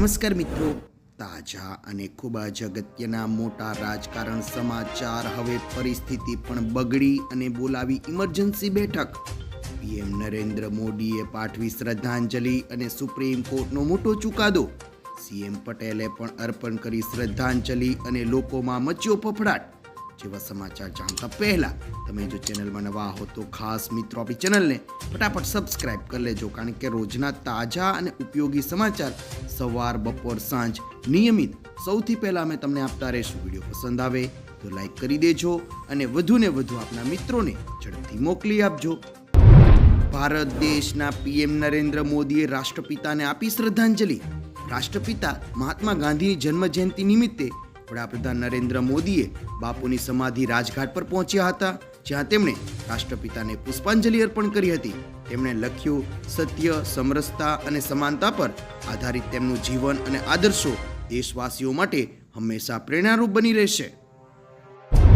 નમસ્કાર મિત્રો. તાજા અને ખૂબ જ અગત્યના મોટા રાજકારણ સમાચાર હવે પરિસ્થિતિ પણ બગડી અને બોલાવી ઇમરજન્સી બેઠક. પીએમ નરેન્દ્ર મોદીએ પાઠવી શ્રદ્ધાંજલિ અને સુપ્રીમ કોર્ટનો મોટો ચુકાદો. સીએમ પટેલે પણ અર્પણ કરી શ્રદ્ધાંજલિ અને લોકોમાં મચ્યો ફફડાટ. જેવા સમાચાર જાણતા પહેલા તમે જો ચેનલમાં નવા હો તો ખાસ મિત્રો આપણી ચેનલને ફટાફટ સબસ્ક્રાઇબ કરી લેજો, કારણ કે રોજના તાજા અને ઉપયોગી સમાચાર સવાર, બપોર, સાંજ નિયમિત સૌથી પહેલાં અમે તમને આપતા રહીશું. વીડિયો પસંદ આવે તો લાઈક કરી દેજો અને વધુને વધુ આપના મિત્રોને ઝડપથી મોકલી આપજો. ભારત દેશના પીએમ નરેન્દ્ર મોદીએ રાષ્ટ્રપિતાને આપી શ્રદ્ધાંજલિ. રાષ્ટ્રપિતા મહાત્મા ગાંધીની જન્મ જયંતિ નિમિત્તે વડાપ્રધાન નરેન્દ્ર મોદીએ બાપુની સમાધિ રાજઘાટ પર પહોંચ્યા હતા, જ્યાં તેમણે રાષ્ટ્રપિતાને પુષ્પાંજલિ અર્પણ કરી હતી. તેમણે લખ્યું, સત્ય, સમરસતા અને સમાનતા પર આધારિત તેમનું જીવન અને આદર્શો દેશવાસીઓ માટે હંમેશા પ્રેરણારૂપ બની રહેશે.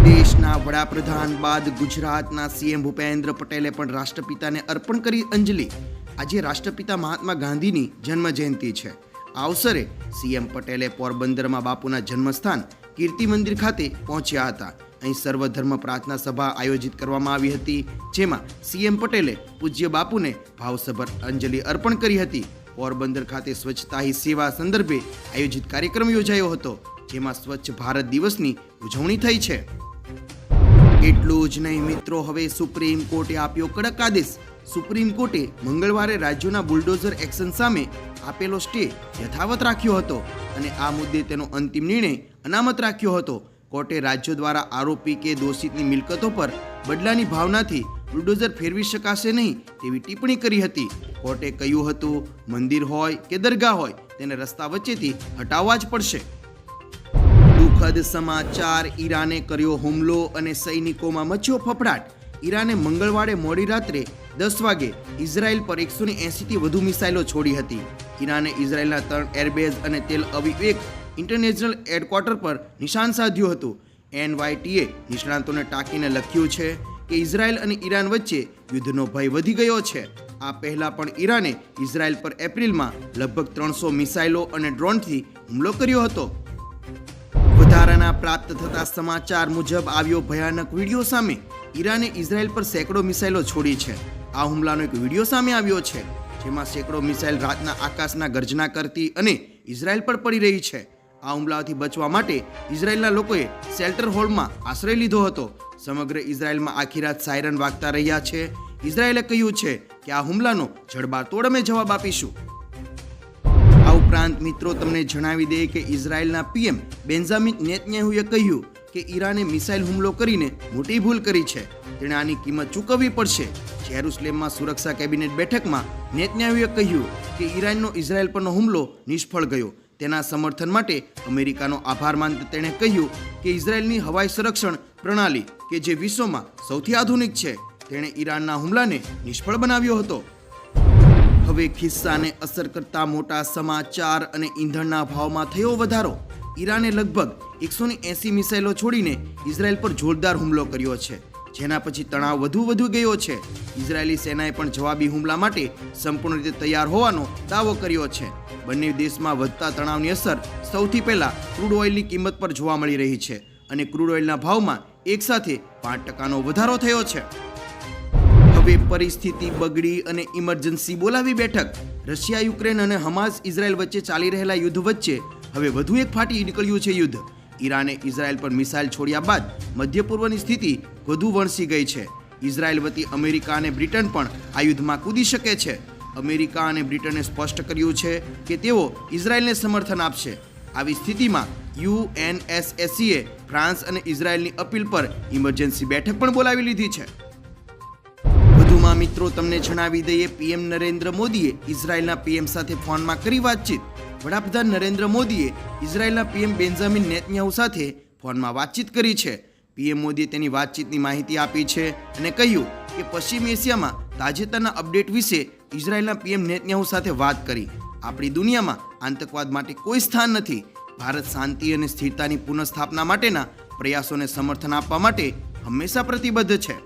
દેશના વડાપ્રધાન બાદ ગુજરાતના સીએમ ભૂપેન્દ્ર પટેલે પણ રાષ્ટ્રપિતાને અર્પણ કરી અંજલિ. આજે રાષ્ટ્રપિતા મહાત્મા ગાંધીની જન્મ જયંતિ છે. આ અવસરે સીએમ પટેલે પોરબંદરમાં બાપુના જન્મસ્થાન કીર્તિ મંદિર ખાતે પહોંચ્યા હતા. અહીં સર્વધર્મ પ્રાર્થના સભા આયોજિત કરવામાં આવી હતી, જેમાં સીએમ પટેલે પૂજ્ય બાપુને ભાવસભર અંજલિ અર્પણ કરી હતી. પોરબંદર ખાતે સ્વચ્છતા હી સેવા સંદર્ભે આયોજિત કાર્યક્રમ યોજાયો હતો, જેમાં સ્વચ્છ ભારત દિવસની ઉજવણી થઈ છે. એટલું જ નહીં મિત્રો, હવે સુપ્રીમ કોર્ટે આપ્યો કડક આદેશ. સુપ્રીમ કોર્ટે મંગળવારે રાજ્યોના બુલડોઝર એક્શન સામે આપેલો સ્ટે યથાવત રાખ્યો હતો અને આ મુદ્દે તેનો અંતિમ નિર્ણય અનામત રાખ્યો હતો. કોર્ટે રાજ્યો દ્વારા આરોપી કે દોષિતની મિલકતો પર બદલાની ભાવનાથી બુલડોઝર ફેરવી શકાશે નહીં તેવી ટિપ્પણી કરી હતી. કોર્ટે કહ્યું હતું, મંદિર હોય કે દરગાહ હોય, તેને રસ્તા વચ્ચેથી હટાવવા જ પડશે. દુઃખદ સમાચાર, ઈરાને કર્યો હુમલો અને સૈનિકોમાં મચ્યો ફફડાટ. ઈરાને મંગળવારે મોડી રાત્રે દસ વાગે ઇઝરાયલ પર એકસો એંસીથી વધુ મિસાઇલો છોડી હતી. ઈરાને ઇઝરાયલના ત્રણ એરબેઝ અને તેલ અવિવેક ઇન્ટરનેશનલ હેડક્વાર્ટર પર નિશાન સાધ્યું હતું. એનવાયટીએ નિષ્ણાંતોને ટાંકીને લખ્યું છે કે ઇઝરાયલ અને ઈરાન વચ્ચે યુદ્ધનો ભય વધી ગયો છે. આ પહેલાં પણ ઈરાને ઇઝરાયલ પર એપ્રિલમાં લગભગ ત્રણસો મિસાઇલો અને ડ્રોનથી હુમલો કર્યો હતો. વધારાના પ્રાપ્ત થતા સમાચાર મુજબ આવ્યો ભયાનક વીડિયો સામે ઈરાને ઇઝરાયલ પર સેંકડો મિસાઇલો છોડી છે. આ હુમલાનો એક વીડિયો સામે આવ્યો છે, જેમાં સેંકડો મિસાઇલ રાતના આકાશના ગર્જના કરતી અને ઇઝરાયલ પર પડી રહી છે. આ હુમલાઓથી બચવા માટે ઇઝરાયલના લોકોએ શેલ્ટર હોલમાં આશ્રય લીધો હતો. સમગ્ર ઇઝરાયલમાં આખી રાત સાયરન વાગતા રહ્યા છે. ઇઝરાયલે કહ્યું છે કે આ હુમલાનો જડબાતોડ અમે જવાબ આપીશું. આ ઉપરાંત મિત્રો, તમને જણાવી દઈએ કે ઇઝરાયલના પીએમ બેન્ઝામિન નેતન્યાહુએ કહ્યું કે ઈરાને મિસાઇલ હુમલો કરીને મોટી ભૂલ કરી છે. તેણે આની કિંમત ચૂકવવી પડશે. જેરુસલેમમાં સુરક્ષા કેબિનેટ બેઠકમાં નેતન્યાહુએ કહ્યું કે ઈરાનનો ઇઝરાયલ પરનો હુમલો નિષ્ફળ ગયો. તેના સમર્થન માટે અમેરિકાનો આભાર માનતા તેણે કહ્યું કે ઇઝરાયલની હવાઈ સંરક્ષણ પ્રણાલી કે જે વિશ્વમાં સૌથી આધુનિક છે, તેણે ઈરાનના હુમલાને નિષ્ફળ બનાવ્યો હતો. હવે ખિસ્સાને અસર કરતા મોટા સમાચાર અને ઈંધણના ભાવમાં થયો વધારો. ઈરાને લગભગ એકસો એસી મિસાઇલો છોડીને ઇઝરાયલ પર જોરદાર હુમલો કર્યો છે. જેના પછી તણાવ વધુ વધુ ગયો છે. ઇઝરાયેલી સેનાએ પણ જવાબી હુમલા માટે સંપૂર્ણ રીતે તૈયાર હોવાનો દાવો કર્યો છે. બંને દેશમાં વધતા તણાવની અસર સૌથી પહેલા ક્રૂડ ઓઇલની કિંમત પર જોવા મળી રહી છે અને ક્રૂડ ઓઇલના ભાવમાં એકસાથે પાંચ ટકાનો વધારો થયો છે. હવે પરિસ્થિતિ બગડી અને ઇમરજન્સી બોલાવી બેઠક. રશિયા, યુક્રેન અને હમાસ ઇઝરાયલ વચ્ચે ચાલી રહેલા યુદ્ધ વચ્ચે હવે વધુ એક ફાટી નીકળ્યું છે યુદ્ધ. ઈરાને ઇઝરાયલ પર મિસાઇલ છોડ્યા બાદ મધ્ય પૂર્વની સ્થિતિ વધુ વણસી ગઈ છે. ઇઝરાયલ વતી અમેરિકા અને બ્રિટન પણ આ યુદ્ધમાં કૂદી શકે છે. અમેરિકા અને બ્રિટને સ્પષ્ટ કર્યું છે કે તેઓ ઇઝરાયલને સમર્થન આપશે. આવી સ્થિતિમાં યુએનએસએસસીએ ફ્રાન્સ અને ઇઝરાયલની અપીલ પર ઇમરજન્સી બેઠક પણ બોલાવી લીધી છે. વધુમાં મિત્રો, તમને જણાવી દઈએ, પીએમ નરેન્દ્ર મોદીએ ઇઝરાયલના પીએમ સાથે ફોનમાં કરી વાતચીત. વડાપ્રધાન નરેન્દ્ર મોદીએ ઇઝરાયલના પીએમ બેન્ઝામિન નેતન્યાહુ સાથે ફોનમાં વાતચીત કરી છે. પીએમ મોદીએ તેની વાતચીતની માહિતી આપી છે અને કહ્યું કે પશ્ચિમ એશિયામાં તાજેતરના અપડેટ વિશે ઇઝરાયલના પીએમ નેતન્યાહુ સાથે વાત કરી. આપણી દુનિયામાં આતંકવાદ માટે કોઈ સ્થાન નથી. ભારત શાંતિ અને સ્થિરતાની પુનઃસ્થાપના માટેના પ્રયાસોને સમર્થન આપવા માટે હંમેશા પ્રતિબદ્ધ છે.